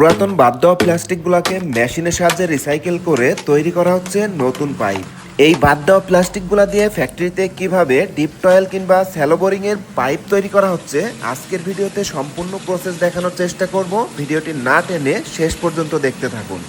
পুরাতন বাদ দেওয়া প্লাস্টিকগুলোকে মেশিনের সাহায্যে রিসাইকেল করে তৈরি করা হচ্ছে নতুন পাইপ। এই বাদ দেওয়া প্লাস্টিকগুলো দিয়ে ফ্যাক্টরিতে কীভাবে ডিপ টয়েল কিংবা স্যালো বোরিং এর পাইপ তৈরি করা হচ্ছে, আজকের ভিডিওতে সম্পূর্ণ প্রসেস দেখানোর চেষ্টা করব। ভিডিওটি না টেনে শেষ পর্যন্ত দেখতে থাকুন।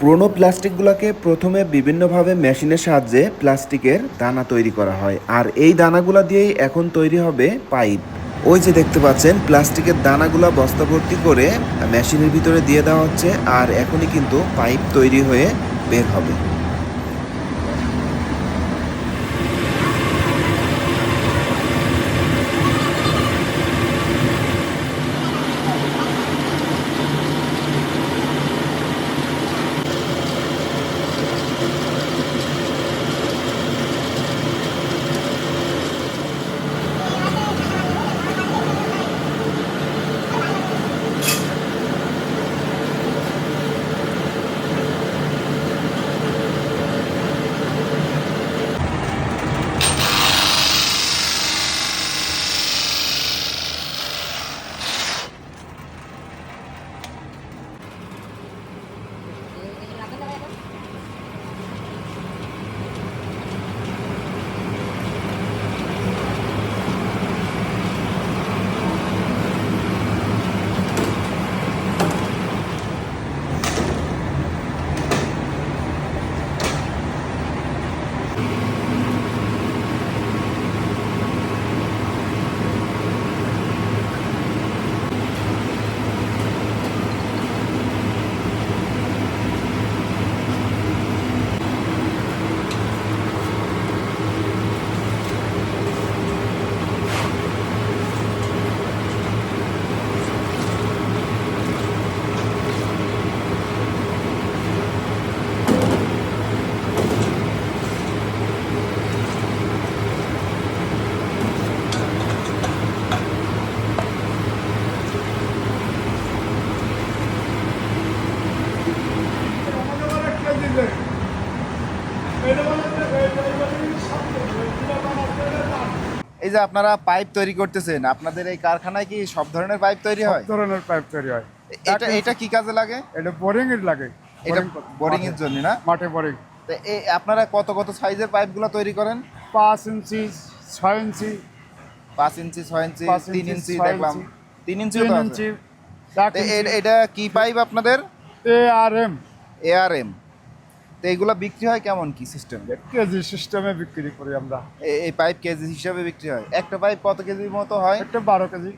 পুরনো প্লাস্টিকগুলোকে প্রথমে বিভিন্নভাবে মেশিনের সাহায্যে প্লাস্টিকের দানা তৈরি করা হয়। আর এই দানাগুলো দিয়েই এখন তৈরি হবে পাইপ। ওই যে দেখতে পাচ্ছেন, প্লাস্টিকের দানাগুলা বস্তাভর্তি করে মেশিনের ভিতরে দিয়ে দেওয়া হচ্ছে, আর এখনই কিন্তু পাইপ তৈরি হয়ে বের হবে। এই যে আপনারা পাইপ তৈরি করতেছেন আপনাদের এই কারখানায় কি সব ধরনের পাইপ তৈরি হয়? সব ধরনের পাইপ তৈরি হয়। এটা এটা কি কাজে লাগে? এটা বোরিং এর লাগে। এটা বোরিং এর জন্য না? মাঠে বোরিং। তো এই আপনারা কত কত সাইজের পাইপগুলো তৈরি করেন? পাঁচ ইঞ্চি ছয় ইঞ্চি। পাঁচ ইঞ্চি ছয় ইঞ্চি তিন ইঞ্চি, দেখলাম। তিন ইঞ্চি ইঞ্চি। এটা কি পাইপ আপনাদের? এ আর এম। এআরএম তো এইগুলো বিক্রি হয় কেমন কি সিস্টেম কেজি সিস্টেমে বিক্রি করি আমরা। এই পাইপ কেজি হিসাবে বিক্রি হয়। একটা পাইপ কত কেজির মতো হয়? একটা বারো কেজি।